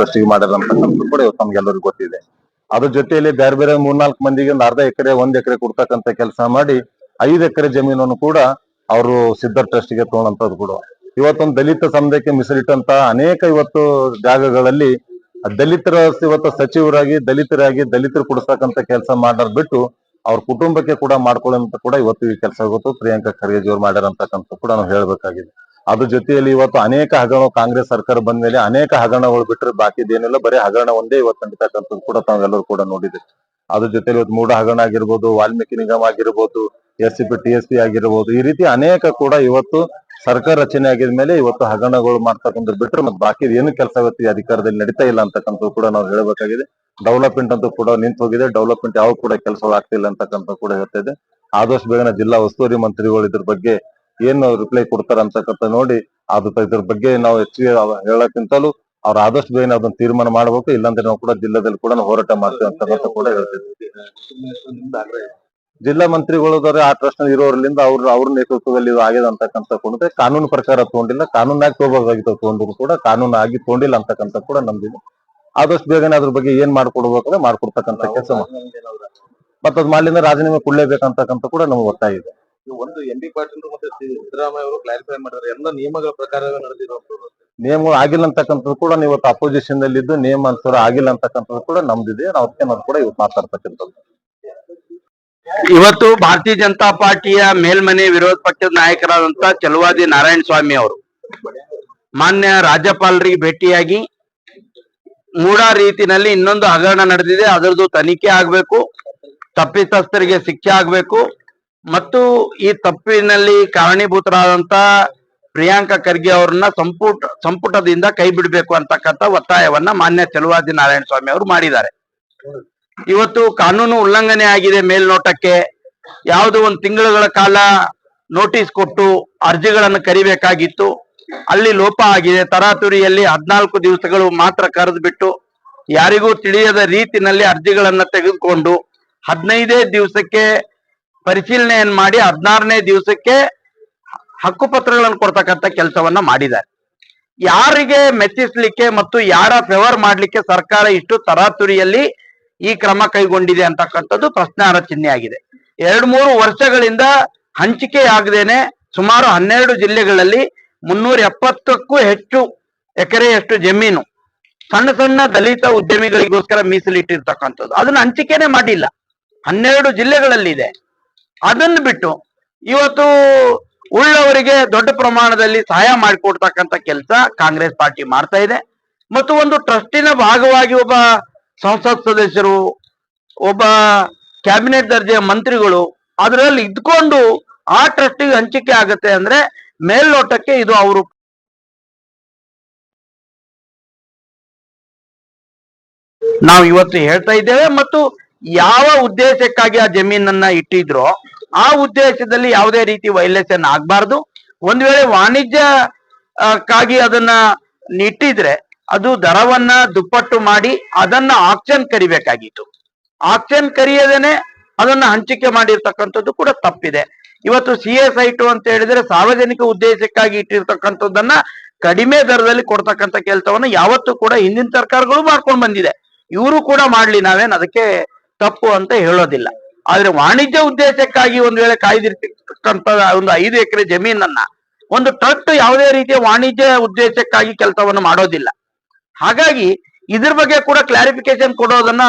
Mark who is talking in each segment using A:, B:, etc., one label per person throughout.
A: ಟ್ರಸ್ಟಿಗೆ ಮಾಡಿರಂತಕ್ಕಂಥದ್ದು ಕೂಡ ಇವತ್ತು ನಮ್ಗೆಲ್ಲರಿಗೂ ಗೊತ್ತಿದೆ. ಅದ್ರ ಜೊತೆಯಲ್ಲಿ ಬೇರೆ ಬೇರೆ ಮೂರ್ನಾಲ್ಕು ಮಂದಿಗೆ ಒಂದು ಅರ್ಧ ಎಕರೆ, ಒಂದ್ ಎಕರೆ ಕೊಡ್ತಕ್ಕಂತ ಕೆಲಸ ಮಾಡಿ ಐದು ಎಕರೆ ಜಮೀನನ್ನು ಕೂಡ ಅವರು ಸಿದ್ಧರ್ ಟ್ರಸ್ಟಿಗೆ ತಗೊಂಡಂತದ್ದು ಕೂಡ. ಇವತ್ತೊಂದು ದಲಿತ ಸಮುದಾಯಕ್ಕೆ ಮೀಸಲಿಟ್ಟಂತ ಅನೇಕ ಇವತ್ತು ಜಾಗಗಳಲ್ಲಿ ದಲಿತರ ಇವತ್ತು ಸಚಿವರಾಗಿ, ದಲಿತರಾಗಿ ದಲಿತರು ಕೊಡಿಸ್ತಕ್ಕಂತ ಕೆಲಸ ಮಾಡೋದ್ ಬಿಟ್ಟು ಅವ್ರ ಕುಟುಂಬಕ್ಕೆ ಕೂಡ ಮಾಡ್ಕೊಳ್ಳೋಂತ ಕೂಡ ಇವತ್ತು ಈ ಕೆಲಸ ಗೊತ್ತು ಪ್ರಿಯಾಂಕಾ ಖರ್ಗೆ ಅವ್ರು ಮಾಡ್ಯಾರಂತಕ್ಕಂಥ ಕೂಡ ನಾವು ಹೇಳ್ಬೇಕಾಗಿದೆ. ಅದ್ರ ಜೊತೆಯಲ್ಲಿ ಇವತ್ತು ಅನೇಕ ಹಗರಣ ಕಾಂಗ್ರೆಸ್ ಸರ್ಕಾರ ಬಂದ ಮೇಲೆ ಅನೇಕ ಹಗರಣಗಳು ಬಿಟ್ಟರೆ ಬಾಕಿದೇನಿಲ್ಲ ಬರೀ ಹಗರಣ ಒಂದೇ ಇವತ್ತು ನಡೀತಕ್ಕಂಥದ್ದು ಕೂಡ ತಾವೆಲ್ಲರೂ ಕೂಡ ನೋಡಿದೆ ಅದ್ರ ಜೊತೆಲಿ ಇವತ್ತು ಮೂಡ ಹಗರಣ ಆಗಿರ್ಬೋದು, ವಾಲ್ಮೀಕಿ ನಿಗಮ ಆಗಿರ್ಬೋದು S C P T S P ಆಗಿರ್ಬೋದು, ಈ ರೀತಿ ಅನೇಕ ಕೂಡ ಇವತ್ತು ಸರ್ಕಾರ ರಚನೆ ಆಗಿದ ಮೇಲೆ ಇವತ್ತು ಹಗರಣಗಳು ಮಾಡ್ತಕ್ಕಂಥ ಬಿಟ್ಟರೆ ಮತ್ತೆ ಬಾಕಿ ಏನು ಕೆಲಸ ಇವತ್ತು ಅಧಿಕಾರದಲ್ಲಿ ನಡೀತಾ ಇಲ್ಲ ಅಂತಕ್ಕಂಥದ್ದು ಕೂಡ ನಾವು ಹೇಳಬೇಕಾಗಿದೆ. ಡೆವಲಪ್ಮೆಂಟ್ ಅಂತೂ ಕೂಡ ನಿಂತು ಹೋಗಿದೆ ಡೆವಲಪ್ಮೆಂಟ್ ಯಾವ ಕೂಡ ಕೆಲಸಗಳು ಆಗ್ತಿಲ್ಲ ಅಂತಕ್ಕಂಥ ಕೂಡ ಹೇಳ್ತಾ ಇದೆ. ಆದಷ್ಟು ಬೇಗನೆ ಜಿಲ್ಲಾ ಉಸ್ತುವಾರಿ ಮಂತ್ರಿಗಳು ಇದ್ರ ಬಗ್ಗೆ ಏನು ರಿಪ್ಲೈ ಕೊಡ್ತಾರ ಅಂತಕ್ಕಂಥ ನೋಡಿ, ಅದು ಇದ್ರ ಬಗ್ಗೆ ನಾವು ಹೆಚ್ಚಿಗೆ ಹೇಳಕ್ಕಿಂತಲೂ ಅವ್ರ ಆದಷ್ಟು ಬೇಗ ಅದನ್ನ ತೀರ್ಮಾನ ಮಾಡ್ಬೇಕು, ಇಲ್ಲಾಂದ್ರೆ ನಾವು ಕೂಡ ಜಿಲ್ಲಾದಲ್ಲಿ ಕೂಡ ಹೋರಾಟ ಮಾಡ್ತೇವೆ ಅಂತಕ್ಕಂಥ ಕೂಡ ಹೇಳ್ತಿದ್ವಿ. ಜಿಲ್ಲಾ ಮಂತ್ರಿಗಳು ಇದಾರೆ, ಆ ಟ್ರಸ್ಟ್ ಇರೋರ್ಲಿಂದ ಅವ್ರ ಅವ್ರ ನೇತೃತ್ವದಲ್ಲಿ ಇದು ಆಗಿದೆ ಅಂತಕ್ಕಂಥ ಕೂಡ ಕಾನೂನು ಪ್ರಕಾರ ತಗೊಂಡಿಲ್ಲ, ಕಾನೂನಾಗಿ ತಗೋಬೇಕಾಗಿತ್ತು ತಗೊಂಡ್ರು ಕೂಡ, ಕಾನೂನು ಆಗಿ ತಗೊಂಡಿಲ್ಲ ಅಂತಕ್ಕಂಥ ಕೂಡ ನಮ್ದಿದೆ ಆದಷ್ಟು ಬೇಗನೆ ಅದ್ರ ಬಗ್ಗೆ ಏನ್ ಮಾಡ್ಕೊಡ್ಬೇಕಂದ್ರೆ ಮಾಡ್ಕೊಡ್ತಕ್ಕಂಥ ಕೆಲಸ ಮತ್ತದ್ ಅದ್ ಮಾಡ್ಲಿಂದ ರಾಜೀನಾಮೆ ಕೊಡ್ಲೇಬೇಕಂತಕ್ಕಂಥ ಕೂಡ ನಮ್ಗೆ ಗೊತ್ತಾಗಿದೆ
B: ಒಂದು ಎಂ ಬಿ ಪಾಟೀಲ್ ಮತ್ತೆ ಸಿದ್ದರಾಮಯ್ಯ ಅವರು ಕ್ಲಾರಿಫೈ ಮಾಡಿದ್ರೆ. ಎಲ್ಲ ನಿಯಮಗಳ ಪ್ರಕಾರವೇ ನಡೆದಿರುವಂತದ್ದು
A: ನಿಯಮಗಳು ಆಗಿಲ್ಲ ಅಂತಕ್ಕಂಥದ್ದು ಕೂಡ ನೀವು ಇವತ್ತು ಅಪೋಸಿಷನ್ನಲ್ಲಿ ಇದ್ದು ನಿಯಮ ಅನುಸಾರ ಆಗಿಲ್ಲ ಅಂತಕ್ಕಂಥದ್ದು ಕೂಡ ನಮ್ದಿದೆ. ನಾವು ಅದಕ್ಕೆ ನಾವು ಕೂಡ ಇವತ್ತು ಮಾತಾಡ್ತಕ್ಕಂಥದ್ದು.
C: ಇವತ್ತು ಭಾರತೀಯ ಜನತಾ ಪಾರ್ಟಿಯ ಮೇಲ್ಮನೆ ವಿರೋಧ ಪಕ್ಷದ ನಾಯಕರಾದಂತ ಚಲುವಾದಿ ನಾರಾಯಣ ಸ್ವಾಮಿ ಅವರು ಮಾನ್ಯ ರಾಜ್ಯಪಾಲರಿಗೆ ಭೇಟಿಯಾಗಿ ಮೂಡ ರೀತಿನಲ್ಲಿ ಇನ್ನೊಂದು ಹಗರಣ ನಡೆದಿದೆ. ಅದರದ್ದು ತನಿಖೆ ಆಗ್ಬೇಕು. ತಪ್ಪಿತಸ್ಥರಿಗೆ ಶಿಕ್ಷೆ ಆಗ್ಬೇಕು. ಮತ್ತು ಈ ತಪ್ಪಿನಲ್ಲಿ ಕಾರಣೀಭೂತರಾದಂತ ಪ್ರಿಯಾಂಕಾ ಖರ್ಗೆ ಅವರನ್ನ ಸಂಪುಟ, ಸಂಪುಟದಿಂದ ಕೈ ಬಿಡಬೇಕು ಅಂತಕ್ಕಂಥ ಒತ್ತಾಯವನ್ನ ಮಾನ್ಯ ಚಲುವಾದಿ ನಾರಾಯಣ ಸ್ವಾಮಿ ಅವರು ಮಾಡಿದ್ದಾರೆ. ಇವತ್ತು ಕಾನೂನು ಉಲ್ಲಂಘನೆ ಆಗಿದೆ ಮೇಲ್ನೋಟಕ್ಕೆ. ಯಾವುದೋ ಒಂದು ತಿಂಗಳುಗಳ ಕಾಲ ನೋಟಿಸ್ ಕೊಟ್ಟು ಅರ್ಜಿಗಳನ್ನು ಕರಿಬೇಕಾಗಿತ್ತು. ಅಲ್ಲಿ ಲೋಪ ಆಗಿದೆ. ತರಾತುರಿಯಲ್ಲಿ ಹದಿನಾಲ್ಕು ದಿವಸಗಳು ಮಾತ್ರ ಕರೆದು ಬಿಟ್ಟು ಯಾರಿಗೂ ತಿಳಿಯದ ರೀತಿನಲ್ಲಿ ಅರ್ಜಿಗಳನ್ನ ತೆಗೆದುಕೊಂಡು ಹದಿನೈದೇ ದಿವಸಕ್ಕೆ ಪರಿಶೀಲನೆಯನ್ನು ಮಾಡಿ ಹದಿನಾರನೇ ದಿವಸಕ್ಕೆ ಹಕ್ಕುಪತ್ರಗಳನ್ನು ಕೊಡ್ತಕ್ಕಂಥ ಕೆಲಸವನ್ನ ಮಾಡಿದ್ದಾರೆ. ಯಾರಿಗೆ ಮೆಚ್ಚಿಸ್ಲಿಕ್ಕೆ ಮತ್ತು ಯಾರ ಫೇವರ್ ಮಾಡ್ಲಿಕ್ಕೆ ಸರ್ಕಾರ ಇಷ್ಟು ತರಾತುರಿಯಲ್ಲಿ ಈ ಕ್ರಮ ಕೈಗೊಂಡಿದೆ ಅಂತಕ್ಕಂಥದ್ದು ಪ್ರಶ್ನಾರ್ಹ ಚಿಹ್ನೆ ಆಗಿದೆ. ಎರಡ್ ಮೂರು ವರ್ಷಗಳಿಂದ ಹಂಚಿಕೆ ಆಗದೇನೆ ಸುಮಾರು ಹನ್ನೆರಡು ಜಿಲ್ಲೆಗಳಲ್ಲಿ ಮುನ್ನೂರ ಎಪ್ಪತ್ತಕ್ಕೂ ಹೆಚ್ಚು ಎಕರೆಯಷ್ಟು ಜಮೀನು ಸಣ್ಣ ಸಣ್ಣ ದಲಿತ ಉದ್ಯಮಿಗಳಿಗೋಸ್ಕರ ಮೀಸಲಿಟ್ಟಿರ್ತಕ್ಕಂಥದ್ದು. ಅದನ್ನ ಹಂಚಿಕೆನೆ ಮಾಡಿಲ್ಲ. ಹನ್ನೆರಡು ಜಿಲ್ಲೆಗಳಲ್ಲಿ ಇದೆ ಅದನ್ನ ಬಿಟ್ಟು ಇವತ್ತು ಉಳ್ಳವರಿಗೆ ದೊಡ್ಡ ಪ್ರಮಾಣದಲ್ಲಿ ಸಹಾಯ ಮಾಡಿಕೊಡ್ತಕ್ಕಂಥ ಕೆಲಸ ಕಾಂಗ್ರೆಸ್ ಪಾರ್ಟಿ ಮಾಡ್ತಾ ಇದೆ. ಮತ್ತು ಒಂದು ಟ್ರಸ್ಟಿನ ಭಾಗವಾಗಿ ಒಬ್ಬ ಸಂಸತ್ ಸದಸ್ಯರು, ಒಬ್ಬ ಕ್ಯಾಬಿನೆಟ್ ದರ್ಜೆಯ ಮಂತ್ರಿಗಳು ಅದರಲ್ಲಿ ಇದ್ಕೊಂಡು ಆ ಟ್ರಸ್ಟಿಗೆ ಹಂಚಿಕೆ ಆಗುತ್ತೆ ಅಂದ್ರೆ ಮೇಲ್ನೋಟಕ್ಕೆ ಇದು ಅವರು ನಾವು ಇವತ್ತು ಹೇಳ್ತಾ ಇದ್ದೇವೆ. ಮತ್ತು ಯಾವ ಉದ್ದೇಶಕ್ಕಾಗಿ ಆ ಜಮೀನನ್ನ ಇಟ್ಟಿದ್ರೋ ಆ ಉದ್ದೇಶದಲ್ಲಿ ಯಾವುದೇ ರೀತಿ ವೈಲೇಷನ್ ಆಗ್ಬಾರ್ದು. ಒಂದ್ ವೇಳೆ ವಾಣಿಜ್ಯಕ್ಕಾಗಿ ಕ್ಕಾಗಿ ಅದನ್ನ ಇಟ್ಟಿದ್ರೆ ಅದು ದರವನ್ನ ದುಪ್ಪಟ್ಟು ಮಾಡಿ ಅದನ್ನ ಆಕ್ಷನ್ ಕರಿಬೇಕಾಗಿತ್ತು. ಆಕ್ಷನ್ ಕರಿಯದೇನೆ ಅದನ್ನ ಹಂಚಿಕೆ ಮಾಡಿರ್ತಕ್ಕಂಥದ್ದು ಕೂಡ ತಪ್ಪಿದೆ. ಇವತ್ತು ಸಿ ಎಸ್ ಐಟು ಅಂತ ಹೇಳಿದ್ರೆ ಸಾರ್ವಜನಿಕ ಉದ್ದೇಶಕ್ಕಾಗಿ ಇಟ್ಟಿರ್ತಕ್ಕಂಥದ್ದನ್ನ ಕಡಿಮೆ ದರದಲ್ಲಿ ಕೊಡ್ತಕ್ಕಂಥ ಕೆಲಸವನ್ನ ಯಾವತ್ತೂ ಕೂಡ ಹಿಂದಿನ ಸರ್ಕಾರಗಳು ಮಾಡ್ಕೊಂಡು ಬಂದಿದೆ. ಇವರು ಕೂಡ ಮಾಡ್ಲಿ ನಾವೇನು ಅದಕ್ಕೆ ತಪ್ಪು ಅಂತ ಹೇಳೋದಿಲ್ಲ. ಆದ್ರೆ ವಾಣಿಜ್ಯ ಉದ್ದೇಶಕ್ಕಾಗಿ ಒಂದ್ ವೇಳೆ ಕಾಯ್ದಿರ್ತಕ್ಕಂಥ ಒಂದು ಐದು ಎಕರೆ ಜಮೀನನ್ನ ಒಂದು ಟ್ರಕ್ ಯಾವುದೇ ರೀತಿಯ ವಾಣಿಜ್ಯ ಉದ್ದೇಶಕ್ಕಾಗಿ ಕೆಲಸವನ್ನು ಮಾಡೋದಿಲ್ಲ. ಹಾಗಾಗಿ ಇದ್ರ ಬಗ್ಗೆ ಕೂಡ ಕ್ಲಾರಿಫಿಕೇಶನ್ ಕೊಡೋದನ್ನ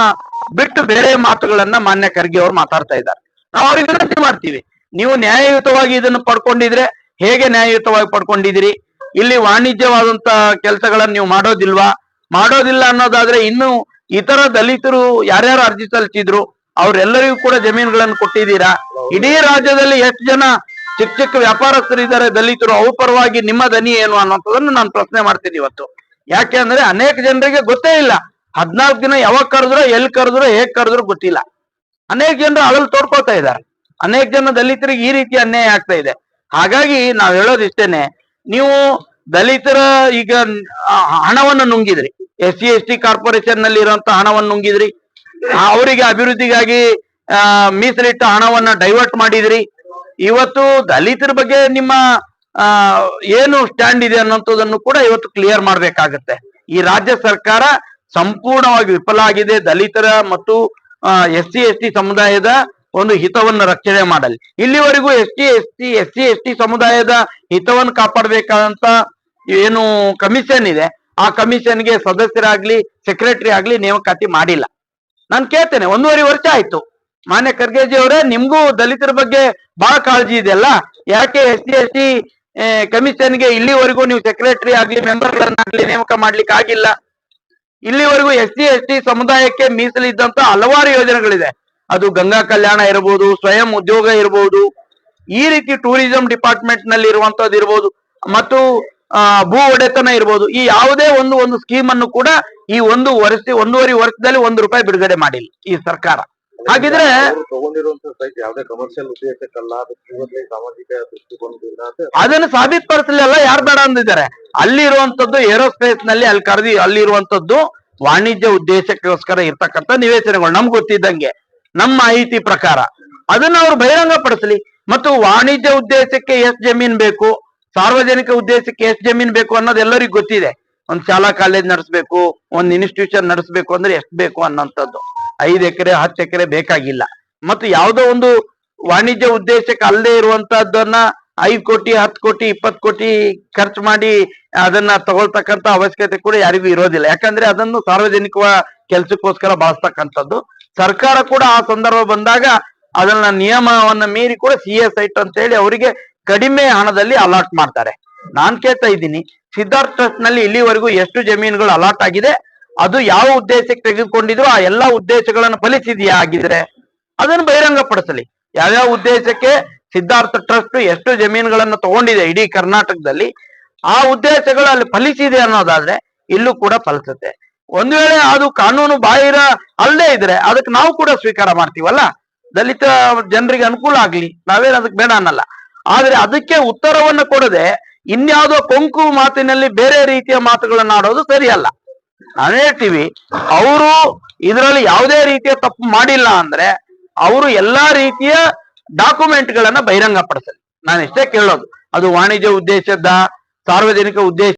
C: ಬಿಟ್ಟು ಬೇರೆ ಮಾತುಗಳನ್ನ ಮಾನ್ಯ ಖರ್ಗೆ ಅವರು ಮಾತಾಡ್ತಾ ಇದ್ದಾರೆ. ನಾವು ಅವ್ರಿಗೆ ವಿನಂತಿ ಮಾಡ್ತೀವಿ. ನೀವು ನ್ಯಾಯಯುತವಾಗಿ ಇದನ್ನು ಪಡ್ಕೊಂಡಿದ್ರೆ ಹೇಗೆ ನ್ಯಾಯಯುತವಾಗಿ ಪಡ್ಕೊಂಡಿದ್ದೀರಿ? ಇಲ್ಲಿ ವಾಣಿಜ್ಯವಾದಂತ ಕೆಲಸಗಳನ್ನ ನೀವು ಮಾಡೋದಿಲ್ವಾ? ಮಾಡೋದಿಲ್ಲ ಅನ್ನೋದಾದ್ರೆ ಇನ್ನು ಇತರ ದಲಿತರು ಯಾರ್ಯಾರು ಅರ್ಜಿ ಸಲ್ಲಿಸಿದ್ರು, ಅವ್ರೆಲ್ಲರಿಗೂ ಕೂಡ ಜಮೀನುಗಳನ್ನು ಕೊಟ್ಟಿದ್ದೀರಾ? ಇಡೀ ರಾಜ್ಯದಲ್ಲಿ ಎಷ್ಟು ಜನ ಚಿಕ್ಕ ಚಿಕ್ಕ ವ್ಯಾಪಾರಸ್ಥರು ಇದ್ದಾರೆ ದಲಿತರು ಅವ್ರ ಪರವಾಗಿ ನಿಮ್ಮ ದನಿ ಏನು ಅನ್ನೋಂಥದ್ದನ್ನು ನಾನು ಪ್ರಶ್ನೆ ಮಾಡ್ತೀನಿ ಇವತ್ತು. ಯಾಕೆ ಅಂದ್ರೆ ಅನೇಕ ಜನರಿಗೆ ಗೊತ್ತೇ ಇಲ್ಲ. ಹದ್ನಾಲ್ಕು ದಿನ ಯಾವಾಗ ಕರೆದ್ರು, ಎಲ್ಲಿ ಕರೆದ್ರು, ಹೇಗ್ ಕರೆದ್ರು ಗೊತ್ತಿಲ್ಲ. ಅನೇಕ ಜನರು ಅದ್ರಲ್ಲಿ ತೋಡ್ಕೊತಾ ಇದ್ದಾರೆ. ಅನೇಕ ಜನ ದಲಿತರಿಗೆ ಈ ರೀತಿ ಅನ್ಯಾಯ ಆಗ್ತಾ ಇದೆ. ಹಾಗಾಗಿ ನಾವ್ ಹೇಳೋದಿಷ್ಟೇನೆ, ನೀವು ದಲಿತರ ಈಗ ಹಣವನ್ನು ನುಂಗಿದ್ರಿ. ಎಸ್ ಸಿ ಎಸ್ ಟಿ ಕಾರ್ಪೊರೇಷನ್ನಲ್ಲಿ ಇರುವಂತ ಹಣವನ್ನು ನುಂಗಿದ್ರಿ. ಅವರಿಗೆ ಅಭಿವೃದ್ಧಿಗಾಗಿ ಮೀಸಲಿಟ್ಟ ಹಣವನ್ನ ಡೈವರ್ಟ್ ಮಾಡಿದ್ರಿ. ಇವತ್ತು ದಲಿತರ ಬಗ್ಗೆ ನಿಮ್ಮ ಏನು ಸ್ಟ್ಯಾಂಡ್ ಇದೆ ಅನ್ನೋಂಥದ್ದನ್ನು ಕೂಡ ಇವತ್ತು ಕ್ಲಿಯರ್ ಮಾಡ್ಬೇಕಾಗತ್ತೆ. ಈ ರಾಜ್ಯ ಸರ್ಕಾರ ಸಂಪೂರ್ಣವಾಗಿ ವಿಫಲ ಆಗಿದೆ. ದಲಿತರ ಮತ್ತು ಎಸ್ ಸಿ ಎಸ್ ಟಿ ಸಮುದಾಯದ ಒಂದು ಹಿತವನ್ನು ರಕ್ಷಣೆ ಮಾಡಲಿ. ಇಲ್ಲಿವರೆಗೂ S T S T, S C S T ಸಮುದಾಯದ ಹಿತವನ್ನು ಕಾಪಾಡಬೇಕಾದಂತ ಏನು ಕಮಿಷನ್ ಇದೆ. ಆ ಕಮಿಷನ್ಗೆ ಸದಸ್ಯರಾಗ್ಲಿ ಸೆಕ್ರೆಟರಿ ಆಗ್ಲಿ ನೇಮಕಾತಿ ಮಾಡಿಲ್ಲ. ನಾನು ಕೇಳ್ತೇನೆ, ಒಂದೂವರೆ ವರ್ಷ ಆಯ್ತು. ಮಾನ್ಯ ಖರ್ಗೆಜಿ ಅವರೇ, ನಿಮ್ಗೂ ದಲಿತರ ಬಗ್ಗೆ ಬಹಳ ಕಾಳಜಿ ಇದೆಯಲ್ಲ ಯಾಕೆ ಎಸ್ ಸಿ ಎಸ್ ಟಿ ಕಮಿಷನ್ಗೆ ಇಲ್ಲಿವರೆಗೂ ನೀವು ಸೆಕ್ರೆಟರಿ ಆಗ್ಲಿ, ಮೆಂಬರ್ಗಳನ್ನಾಗ್ಲಿ ನೇಮಕ ಮಾಡ್ಲಿಕ್ಕೆ ಆಗಿಲ್ಲ? ಇಲ್ಲಿವರೆಗೂ ಎಸ್ ಸಿ, ಎಸ್ ಟಿ ಸಮುದಾಯಕ್ಕೆ ಮೀಸಲಿದ್ದಂತ ಹಲವಾರು ಯೋಜನೆಗಳಿದೆ. ಅದು ಗಂಗಾ ಕಲ್ಯಾಣ ಇರಬಹುದು ಸ್ವಯಂ ಉದ್ಯೋಗ ಇರಬಹುದು ಈ ರೀತಿ ಟೂರಿಸಂ ಡಿಪಾರ್ಟ್ಮೆಂಟ್ನಲ್ಲಿ ಇರುವಂತದ್ದು ಇರಬಹುದು ಮತ್ತು ಆ, ಭೂ ಒಡೆತನ ಇರ್ಬೋದು. ಈ ಯಾವುದೇ ಒಂದು ಒಂದು ಸ್ಕೀಮ್ ಅನ್ನು ಕೂಡ ಈ ಒಂದು ವರ್ಷ ಒಂದೂವರೆ ವರ್ಷದಲ್ಲಿ ಒಂದು ರೂಪಾಯಿ ಬಿಡುಗಡೆ ಮಾಡಿಲ್ಲ ಈ ಸರ್ಕಾರ. ಹಾಗಿದ್ರೆ
B: ಯಾವ್ದೇ ಕಮರ್ಷಿಯಲ್ ಉದ್ದೇಶಕ್ಕಲ್ಲ ಸಾಮಾಜಿಕ
C: ಅದನ್ನು ಸಾಬೀತುಪಡಿಸಲಿಲ್ಲ ಯಾರು ಬೇಡ ಅಂದಿದ್ದಾರೆ. ಅಲ್ಲಿ ಇರುವಂತದ್ದು ಏರೋಸ್ಪೇಸ್ನಲ್ಲಿ ಅಲ್ಲಿ ಕರೆದಿ ಅಲ್ಲಿ ಇರುವಂತದ್ದು ವಾಣಿಜ್ಯ ಉದ್ದೇಶಕ್ಕೋಸ್ಕರ ಇರ್ತಕ್ಕಂಥ ನಿವೇಶನಗಳು ನಮ್ಗೆ ಗೊತ್ತಿದ್ದಂಗೆ ನಮ್ಮ ಮಾಹಿತಿ ಪ್ರಕಾರ. ಅದನ್ನ ಅವ್ರು ಬಹಿರಂಗ ಪಡಿಸಲಿ ಮತ್ತು ವಾಣಿಜ್ಯ ಉದ್ದೇಶಕ್ಕೆ ಎಷ್ಟು ಜಮೀನ್ ಬೇಕು? ಸಾರ್ವಜನಿಕ ಉದ್ದೇಶಕ್ಕೆ ಎಷ್ಟು ಜಮೀನ್ ಬೇಕು ಅನ್ನೋದು ಎಲ್ಲರಿಗೂ ಗೊತ್ತಿದೆ. ಒಂದ್ ಶಾಲಾ ಕಾಲೇಜ್ ನಡೆಸಬೇಕು, ಒಂದ್ ಇನ್ಸ್ಟಿಟ್ಯೂಷನ್ ನಡೆಸಬೇಕು ಅಂದ್ರೆ ಎಷ್ಟು ಬೇಕು ಅನ್ನೋಂಥದ್ದು. ಐದು ಎಕರೆ, ಹತ್ತು ಎಕರೆ ಬೇಕಾಗಿಲ್ಲ. ಮತ್ತು ಯಾವುದೋ ಒಂದು ವಾಣಿಜ್ಯ ಉದ್ದೇಶಕ್ಕೆ ಅಲ್ಲದೆ ಇರುವಂತಹದ್ದನ್ನ ಐದು ಕೋಟಿ, ಹತ್ತು ಕೋಟಿ, ಇಪ್ಪತ್ತು ಕೋಟಿ ಖರ್ಚು ಮಾಡಿ ಅದನ್ನ ತಗೊಳ್ತಕ್ಕಂತ ಅವಶ್ಯಕತೆ ಕೂಡ ಯಾರಿಗೂ ಇರೋದಿಲ್ಲ. ಯಾಕಂದ್ರೆ ಅದನ್ನು ಸಾರ್ವಜನಿಕ ಕೆಲಸಕ್ಕೋಸ್ಕರ ಬಳಸ್ತಕ್ಕಂಥದ್ದು. ಸರ್ಕಾರ ಕೂಡ ಆ ಸಂದರ್ಭ ಬಂದಾಗ ಅದನ್ನ ನಿಯಮವನ್ನ ಮೀರಿ ಕೂಡ ಸಿ ಎಸ್ ಐಟ್ ಅಂತ ಹೇಳಿ ಅವರಿಗೆ ಕಡಿಮೆ ಹಣದಲ್ಲಿ ಅಲಾಟ್ ಮಾಡ್ತಾರೆ. ನಾನ್ ಕೇಳ್ತಾ ಇದ್ದೀನಿ, ಸಿದ್ಧಾರ್ಥ ಟ್ರಸ್ಟ್ನಲ್ಲಿ ಇಲ್ಲಿವರೆಗೂ ಎಷ್ಟು ಜಮೀನುಗಳು ಅಲಾಟ್ ಆಗಿದೆ, ಅದು ಯಾವ ಉದ್ದೇಶಕ್ಕೆ ತೆಗೆದುಕೊಂಡಿದ್ರು, ಆ ಎಲ್ಲಾ ಉದ್ದೇಶಗಳನ್ನು ಫಲಿಸಿದೆಯಾ ಆಗಿದ್ರೆ ಅದನ್ನು ಬಹಿರಂಗಪಡಿಸಲಿ. ಯಾವ್ಯಾವ ಉದ್ದೇಶಕ್ಕೆ ಸಿದ್ಧಾರ್ಥ ಟ್ರಸ್ಟ್ ಎಷ್ಟು ಜಮೀನುಗಳನ್ನು ತಗೊಂಡಿದೆ ಇಡೀ ಕರ್ನಾಟಕದಲ್ಲಿ, ಆ ಉದ್ದೇಶಗಳು ಅಲ್ಲಿ ಫಲಿಸಿದೆ ಅನ್ನೋದಾದ್ರೆ ಇಲ್ಲೂ ಕೂಡ ಫಲಿಸುತ್ತೆ. ಒಂದ್ ವೇಳೆ ಅದು ಕಾನೂನು ಬಾಹಿರ ಅಲ್ಲದೆ ಇದ್ರೆ ಅದಕ್ಕೆ ನಾವು ಕೂಡ ಸ್ವೀಕಾರ ಮಾಡ್ತೀವಲ್ಲ? ದಲಿತ ಜನರಿಗೆ ಅನುಕೂಲ ಆಗ್ಲಿ, ನಾವೇನು ಅದಕ್ಕೆ ಬೇಡ ಅನ್ನಲ್ಲ. ಆದ್ರೆ ಅದಕ್ಕೆ ಉತ್ತರವನ್ನು ಕೊಡದೆ ಇನ್ಯಾವುದೋ ಕೊಂಕು ಮಾತಿನಲ್ಲಿ ಬೇರೆ ರೀತಿಯ ಮಾತುಗಳನ್ನು ಆಡೋದು ಸರಿಯಲ್ಲ. ನಾನು ಹೇಳ್ತೀವಿ, ಅವರು ಇದರಲ್ಲಿ ಯಾವುದೇ ರೀತಿಯ ತಪ್ಪು ಮಾಡಿಲ್ಲ ಅಂದ್ರೆ ಅವರು ಎಲ್ಲಾ ರೀತಿಯ ಡಾಕ್ಯುಮೆಂಟ್ ಗಳನ್ನ ಬಹಿರಂಗ ನಾನು ಇಷ್ಟೇ ಕೇಳೋದು. ಅದು ವಾಣಿಜ್ಯ ಉದ್ದೇಶದ ಸಾರ್ವಜನಿಕ ಉದ್ದೇಶ